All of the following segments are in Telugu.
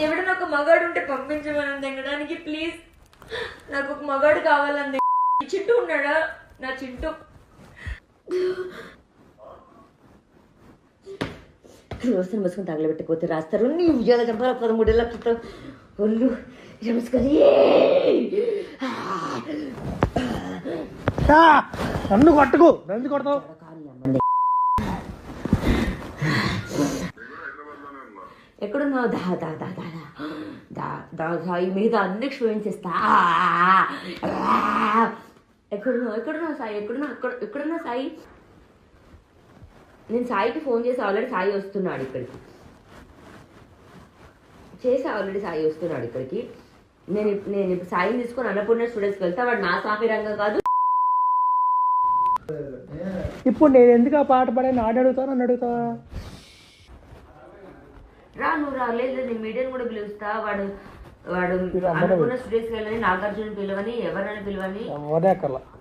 ఎవడన్నా ఒక మగాడు ఉంటే పంపించమని తినడానికి ప్లీజ్ నాకు ఒక మగాడు కావాలంది చింటూ ఉన్నాడా? నా చింటూ రోజున మూసుకొని తగలబెట్టకపోతే రాస్తారు. నీ ఉద్యోగ చంపాలి పదమూడేళ్ళ క్రితం. ఒళ్ళు మూసుకొని నన్ను కొట్టుకు. నన్ను కొడతావు? ఎక్కడున్నావు? దా దా దా దా దా. దా దా సాయి మీద అన్ని క్షమించేస్తా. ఎక్కడున్నావు? ఎక్కడున్నావు సాయి? ఎక్కడున్నా ఎక్కడ ఎక్కడున్నా సాయి? నేను సాయికి ఫోన్ చేసి ఆల్రెడీ సాయి వస్తున్నాడు ఇక్కడికి. చేసి ఆల్రెడీ సాయి వస్తున్నాడు ఇక్కడికి. నేను నేను ఇప్పుడు సాయిని తీసుకొని అన్నపూర్ణ స్టూడెంట్స్కి వెళ్తా వాడు నా సాఫీ రంగం కాదు. ఇప్పుడు నేను ఎందుకు ఆ పాట పాడే నాడు అడుగుతాను నన్ను అడుగుతావా? రా నువ్వు రాలేదు నేను మీడియం కూడా పిలుస్తా. వాడు వాడు అనుకున్న స్టూడియోస్కి వెళ్ళని నాగార్జున పిలవని ఎవరైనా పిలవని. అదే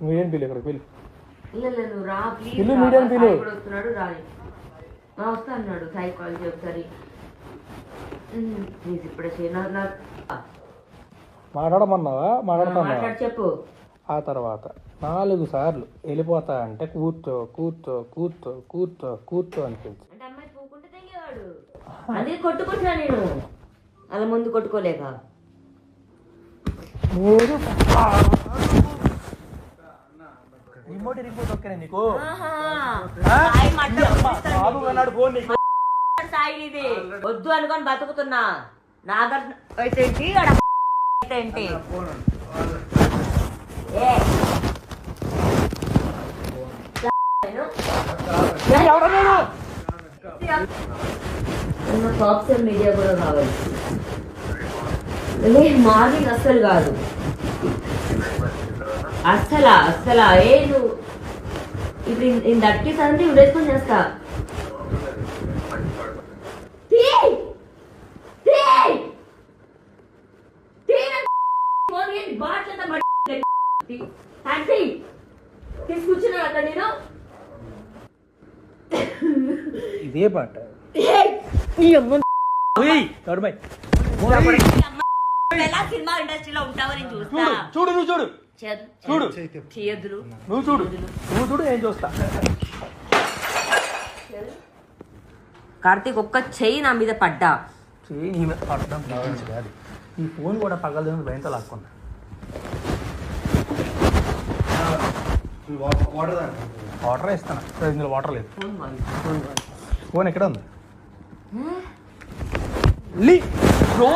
మీడియం పిలు ఇక్కడ పిలు. లేదు నువ్వు రా ప్లీజ్ మీడియం పిలు. ఇప్పుడు వస్తున్నాడు రా వస్తా అన్నాడు సాయి కాల్ ఒకసారి. ప్లీజ్ ఇప్పుడే చేయను మాట్లాడమన్నావా? మాట్లాడతాను చెప్పు. ఆ తర్వాత నాలుగు సార్లు వెళ్ళిపోతా అంటే కూర్చో కూర్చో కూర్చో కూర్చో కూర్చో అనిపించింది అంటే అమ్మాయి పూకుంటే తెగేవాడు. అందుకే కొట్టుకుంటున్నా నేను. అలా ముందు కొట్టుకోలేక. రిమోట్ రిమోట్ ఓకేనా నీకు? సాయి మంట పంపిస్తాడు బాబు నీకు. అన్నాడు ఫోన్ నీకు. సాయి ఇది. వద్దు అనుకొని బతుకుతున్నా. నాగార్జున అయితే ఏంటి? అయితే ఎవడన్నాడు టాప్స్ మీడియా కూడా కావాలి. మార్నింగ్ అస్సలు కాదు. అస్సలా అస్సలా. ఏ నువ్వు ఇప్పుడు నేను దట్టి సంది ఉడేసుకొని చేస్తా. తీయ్! అక్కడ ఇదే పాట. ఈ అమ్మ ఓయ్ తడుమై ఎలా సినిమా ఇండస్ట్రీలో ఉంటావో నేను చూస్తా చూడు చూడు నువ్వు చూడు చేద్- చూడు చేయొద్దులు నువ్వు చూడు నువ్వు చూడు నేను చూస్తా కార్తీక్ ఒక్క చెయ్యి నా మీద పడ్డా? చెయ్యి నీ మీద పడడం కాదు. ఈ ఫోన్ కూడా పగలదని భయంతో లాక్కున్నా వాటర్ ఇస్తాను. ఇందులో వాటర్ లేదు. ఫోన్ ఎక్కడ ఉంది?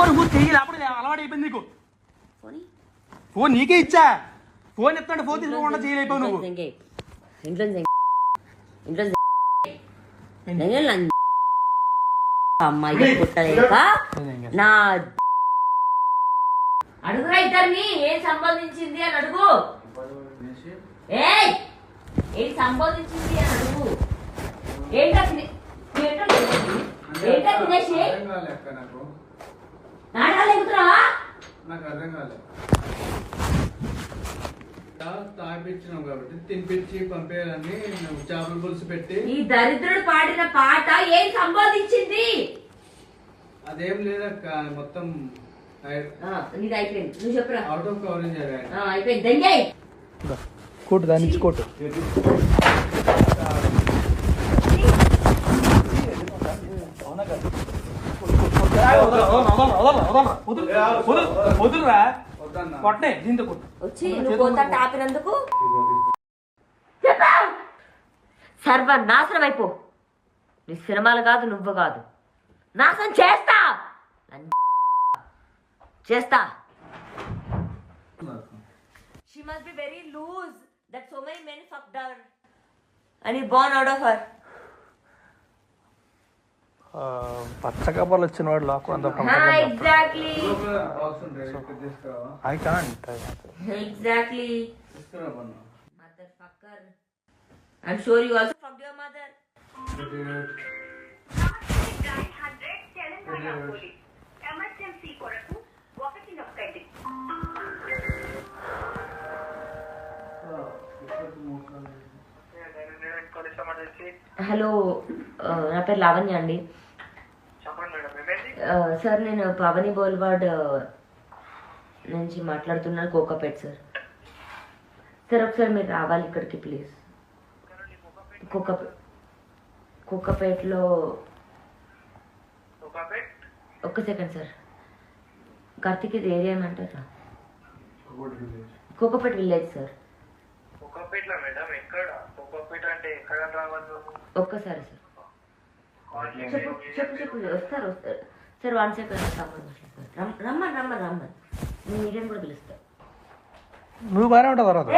నువ్వు చెయ్యి లేకపోతే అలవాటు అయిపోయింది నీకు. ఫోన్ నీకే ఇచ్చా. ఫోన్ ఎత్తంటే ఫోన్ తీసుకోకుండా చేయలేకపోయావు నువ్వు. ఇంట్లో. ఇంట్లో అమ్మాయి పుట్టలేక నా అడుగురా ఇద్దరిని ఏం సంపాదించింది అని అడుగు. ఏం సంపాదించింది అని అడుగు. ఏంటా ఏంటా తినేసి? ఏంటా తినేసి అర్థం కాలే అక్క నాకు. నాటకాలు ఎగుతున్నావా నాకు అర్థం కాలే. తాగిపించినాం కాబట్టి తినిపించి పంపేయాలని చేపల పులుసు పెట్టి. ఈ దరిద్రుడు పాడిన పాట ఏం సంపాదించింది అదేం లేదక్క మొత్తం ఆ, నీది అయిపోయింది. నువ్వు చెప్పురా. అవుట్ ఆఫ్ కవరేజ్ అయిపోయింది. కోటు దాని నుంచి కోటు. వదులురా వద్దన్నా కొట్టే దీంతో వచ్చి సర్వనాశనం అయిపో నీ సినిమాలు కాదు నువ్వు కాదు. నాశనం చేస్తా! చేస్తా. She must be very loose that so many men fucked her and he born out of her పచ్చ కబర్లు వచ్చిన వాడు లాక్కు అంత I can't exactly mother fucker I'm sure you also fucked your mother Telangana police emergency కొరకు ఒకటి నొక్కండి హలో నా పేరు లావణ్య అండి. సార్ నేను పవని బోల్వాడ్ నుంచి మాట్లాడుతున్నాను కోకాపేట్ సార్. సార్ ఒకసారి మీరు రావాలి ఇక్కడికి ప్లీజ్. కోకాపేట్? కోకాపేట్లో ఒక్క సెకండ్ సార్. కార్తీక్ ఇది ఏరియా ఏమంటారా కోకాపేట్ విలేజ్. సార్. కోకాపేటలో మేడం ఎక్కడ కోకాపేట అంటే ఎక్కడ రావాలి నువ్వు? ఒక్కసారి సార్ చెప్పు చెప్పు చెప్పు వస్తారు వస్తారు సార్ వన్ సెకండ్ రమ్మని రమ్మని రమ్మని నేను మీడియం కూడా పిలుస్తా నువ్వు బాగానే ఉంటావు తర్వాత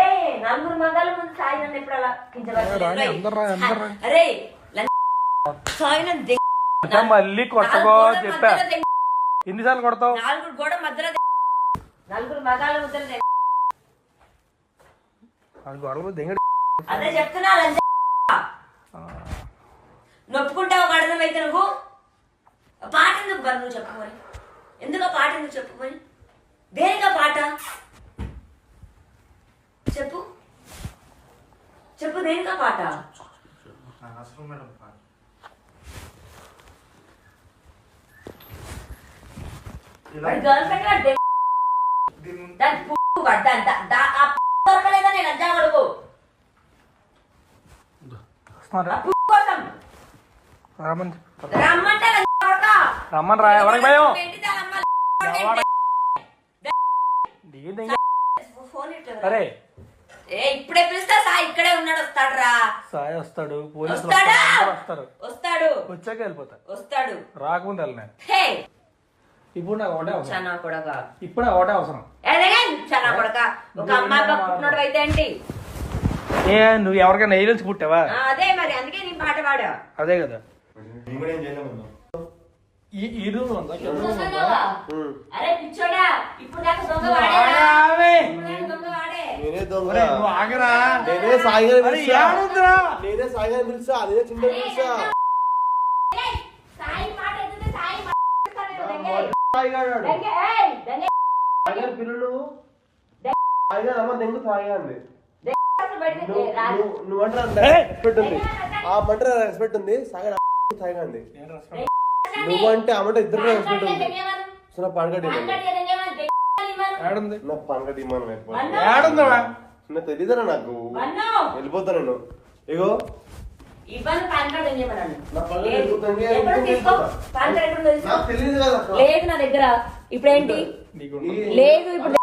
నలుగురు మగాల ముందు సాయి నన్ను ఎప్పుడు అలా మళ్ళీ కొట్టకో చెప్పా ఎన్నిసార్లు కొడతావు నాలుగు గోడ మధ్యలో నలుగురు మగాల దిగడు అదే చెప్తున్నా నొప్పుకుంటావు అర్థమైతే నువ్వు? ఆ పాట ఎందుకు బరు నువ్వు చెప్పు మరి? ఎందుకు పాట ఎందుకు చెప్పు మరి? దేనికా పాట? చెప్పు. చెప్పు దేనికా పాట? గర్ల్ ఫ్రెండ్ దొరకలేదా నేను లంజా కొడుకు వస్తున్నారా ఆ పువ్వు కోసం రమ్మని రమ్మని రా ఎవరికి భయం? అరే. ఇప్పుడే పిలుస్తా సాయి ఇక్కడే ఉన్నాడు వస్తాడు రా సాయి వస్తాడు పోలీసులు? వస్తారు, వస్తాడు. వచ్చాక వెళ్ళిపోతా. వస్తాడు. రాకముందు వెళ్ళినా ఇప్పుడు నాకు ఒకటే అవసరం. చనా కొడక. ఇప్పుడు ఒకటే అవసరం. కొడక. ఒక అమ్మాయి అయితే ఏంటి? ఏ నువ్వు ఎవరికైనా నుంచి పుట్టావా? అదే మరి అందుకే నీ పాట పాడా. అదే కదా. ఈ ఈ రూమ్ ఉందా కింద room ఉందా? దొంగగా? అరే పిచ్చోడా ఇప్పుడు దాకా దొంగ నువ్వు వాడేరా ఆగరావే. ఇప్పుడు దాకా దొంగ వాడే నేనే దొంగ ఒరేయ్, నువ్వు ఆగరా నేనే సాయి గారిని అరే, పిలిచా. ఏడుందిరా? నేనే సాయి గారిని పిలిచా నేనే చింత అరే, పిలిచా ఏయ్, సాయి మాట ఎత్తితే సాయి మాట ఎత్తుతాడు, దొంగే. సాయి గారు అన్నాడు. దొంగే, ఏయ్, దొంగే. సాయి గారు పిల్లలు నువ్వు సాయి గారు అమ్మ దెంగు సాయి గారిని అసలు బయటికి నువ్వు రాదు. నువ్వు- నువ్వు అంటే ఏయ్! రెస్పెక్ట్ ఉంది ఆ మంట రెస్పెక్ట్ ఉంది గారు సాయి గారిని నువ్వు అంటే అమ్మంటే ఇద్దరు దొంగేమను. సో నా ఇమ్మను. ఏడుందిరా నాకు తెలీదరా నాకు. వన్ను. వెళ్ళిపోతా నేను. ఇగో. ఇవ్వను పాన్ కార్డ్ దొంగేమన్నాను. నా పాన్ కార్డ్ లేదు. నా దగ్గర. ఇప్పుడేంటి? నీకు ఈ- లేదు ఇప్పుడు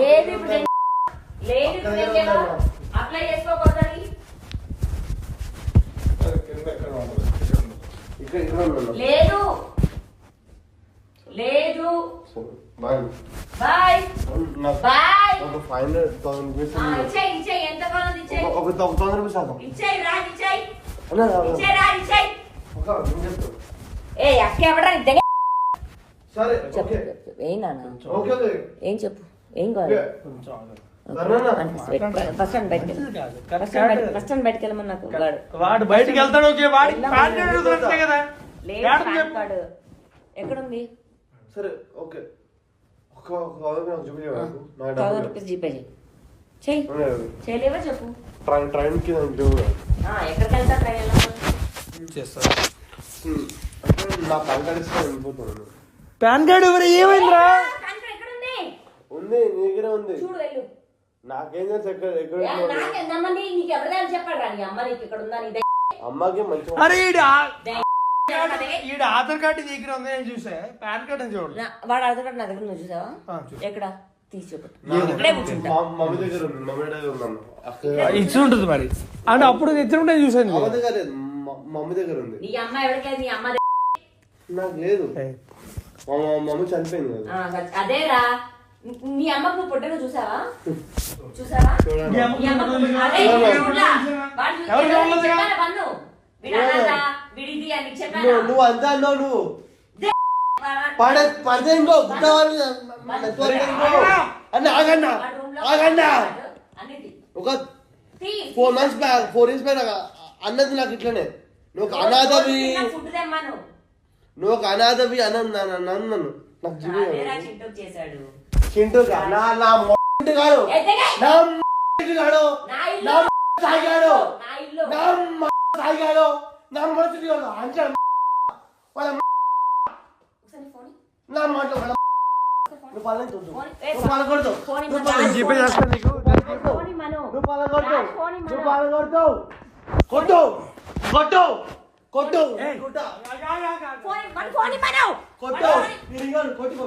లేదు ఇప్పుడు లేదు ఇప్పుడు. అప్లై చేసుకోకూడదని ఇక్కడ లేదు. లేదు బాయ్ బాయ్ బాయ్ ఒక ఎంత కావాలో ఒక ఆదాం రా రా ఒక ఏ అక్క ఎవడరా? దగ్గర సరే ఓకే. ఏం నాన్న. Okay okay. ఏం చెప్పు? ఏం కావాలి కొంచెం వాడు వాడు బయటికి వెళ్తాడు ఎక్కడుంది? సరే ఓకే. రూపీస్ జీపే చెయ్యి. చేయలేవా చెప్పు? ట్రైన్కి ఎక్కడికి వెళ్తా నా పాన్ కార్డ్ పాన్ కార్డు ఎవరు? ఏమైందిరా? పాన్ కార్డ్ ఎక్కడుంది? ఉంది నీ దగ్గరే ఉంది. చూడు వెళ్ళు. నాకేం తెలుసు ఎక్కడ ఎక్కడ ఏ, ఉందో. నాకేందమ్మా నీ నీకు ఎవరు తెలిసి చెప్పాడు రా? నీ అమ్మ నీకు ఇక్కడ ఉందా? నీ అమ్మకి మంచి అరే ఈడు ఆధార్ కార్డు దగ్గర ఉంది? నేను చూసా. పాన్ కార్డు అని చూడు నా- వాడు అడుగుతాడు నా దగ్గర నువ్వు చూసావా? ఆ, చూసా. ఎక్కడ? తీసి చూపెట్టు నా- ఇక్కడే కూర్చుంటా. మా- మమ్మీ దగ్గర ఉంది. మమ్మీ దగ్గర ఉందన్న. అక్క ఇచ్చి ఉంటుంది మరి. అంటే అప్పుడు తెచ్చుంటే చూసాను అమ్మ దగ్గర లేదు మ- మమ్మీ దగ్గర ఉంది. నీ అమ్మ ఎవరికైతే నీ అమ్మ దగ్గర- నాకు లేదు. మా మా మమ్మీ చనిపోయింది కదా. ఆ, అదేరా. నీ అమ్మకు నువ్వు పుట్టను చూసావా? చూసావా? అమ్మకు వీడిది అని చెప్పానా? నువ్వు అంతా అన్నావు నువ్వు. వాడు- పడే అన్న ఆగన్నా. ఆగన్నా. ఒక. Four months back four years back అన్నది నాకు ఇట్లనే. నువ్వు ఒక అనాథవి. నువ్వు. ఒక అనాథవి అని అన్నాను నన్ను. నాకు అదేరా జీవి చింటూ నా నా కాడు. నా కాడు నా ఇల్లు. నా తాగాడు నా ఇల్లు. నా తాగాడు నా మొంటి కాడు అంటే వాళ్ళ నా మాట ఒక నువ్వు పళ్ళని చూడు. నువ్వు పలకొడతావు నువ్వు. పలకొడతావు. జీపే చేస్తా నీకు. నువ్వు పలకొడతావు. నువ్వు పలకొడతావు కొట్టు. కొట్టు. కొట్టు. కొట్టు. కొట్టు. కొట్టు కొట్టు.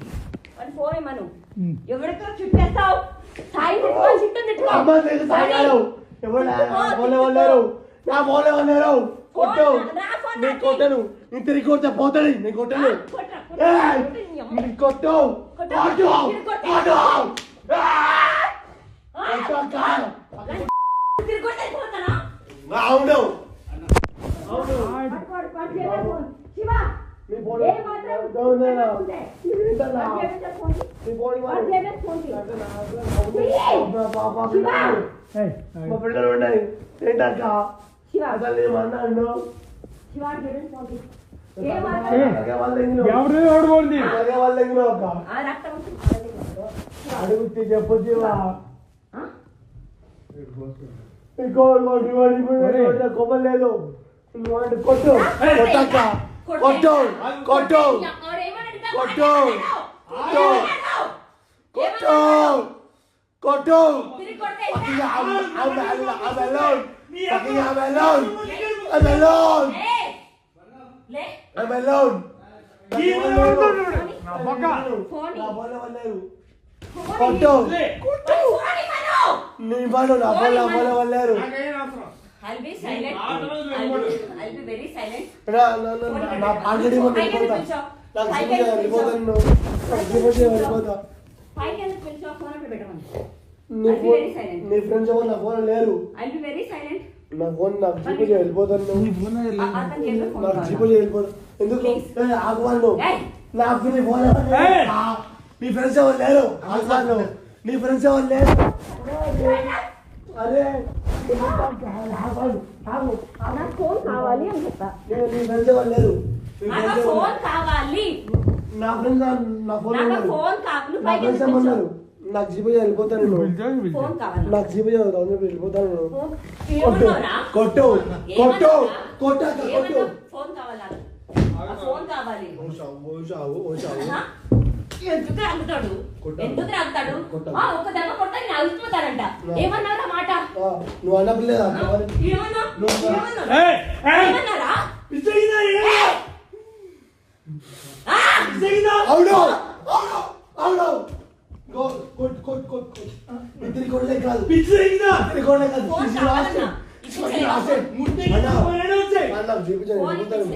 వాడి ఫోన్ ఇమ్మను. ఎవరితో చుట్టేస్తావు. సాయి తిట్టుకో చుట్టూ అమ్మ దగ్గర తాగాడు ఎవరు నా కొట్టు. నేను. కొట్టను. నేను తిరిగి పోతాడు నేను కొట్టను. ఏయ్! నేను కొట్టు. కొట్టు. కొట్టు కొట్టు. అక్క. అవును. అవును. చేయలేదు ఫోన్. మా పిల్లలు. మా ఉన్నాయి ఏంటక్క అసలు వాళ్ళ ఒక అడుగుతే చెప్పొచ్చు లేదు కొట్టు కొట్టక్క కొట్టు కొట్టు కొట్టు. కొట్టు. కొట్టు. కొట్టు. నీ ఫోన్ నా ఫోన్ నా ఫోన్ ఎవరు లేరు నాకేం అవసరం I'll be silent. ఆ తర్వాత I'll వెళ్ళిపోడు. be- I'll be very silent. నా నా నా నా నీ I'll be phone very silent. నీ ఫ్రెండ్స్ ఎవరు? నా ఫోన్ లేరు. నా ఫోన్ నాకు జీపే వెళ్ళిపోతాను నాకు? జీపే ఎందుకు. నాకు నీ ఫోన్ నీ ఫ్రెండ్స్ ఎవరు లేరు? ఆగు వాళ్ళు. నీ ఫ్రెండ్స్ ఎవరు లేరు? అరే ఫోన్ కావాలి అని నేను నీ ఫ్రెండ్స్ ఎవరు లేరు? ఫోన్ కావాలి. నా ఫ్రెండ్స్ నా- ఫోన్ ఫోన్ నా పైకి ఏమన్నారు? నాకు జీపే వెళ్ళిపోతాను నేను. ఫోన్ కావాలి? నాకు జీపే డౌన్లోడ్ వెళ్ళిపోతాను కొట్టు? కొట్టు. కొట్టు? కొట్టు. కొట్టు? ఫోన్ కావాలి? ఫోన్ కావాలి? ఎందుకు ఒక దెబ్బ నేను ఏమన్నారా మాట? ఆ, నువ్వు అన్నపిల్లేదా ఏమన్నా? నువ్వు- ఏయ్, ఏయ్. ఏమన్నారా ఆ! అవును అవును అవును గో కొట్ కొట్ కొట్ కొట్ ఇద్దరి కొడలే కాదు ఇద్దరి కొడలే కాదు ఫోన్ ఇది కావాలన్నా. లాస్ట్. ఇప్పుడు ఇది లాస్ట్. అన్నా, అన్నా, ఫోన్ వెళ్ళిపోతాను. ఇప్పించండి. ఫోన్ ఏ బాబు,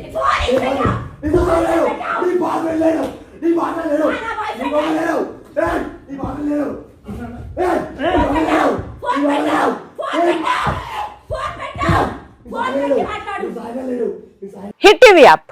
ఇప్పించండి. నీ బాబు లేడు. నీ బాబు లేడు. నీ బాబు లేడు. నా బాయ్ నీ బాబు లేడు. ఏయ్, నీ బాబు లేడు. ఏయ్, నీ బాబు లేడు. ఫోన్ పెట్టావు. ఫోన్ పెట్టావు ఫోన్ పెట్టావు నీ ఫోన్. పెట్టి మాట్లాడు నీ బాబు లేడు. నీ సాయి హిట్ టీవీ యాప్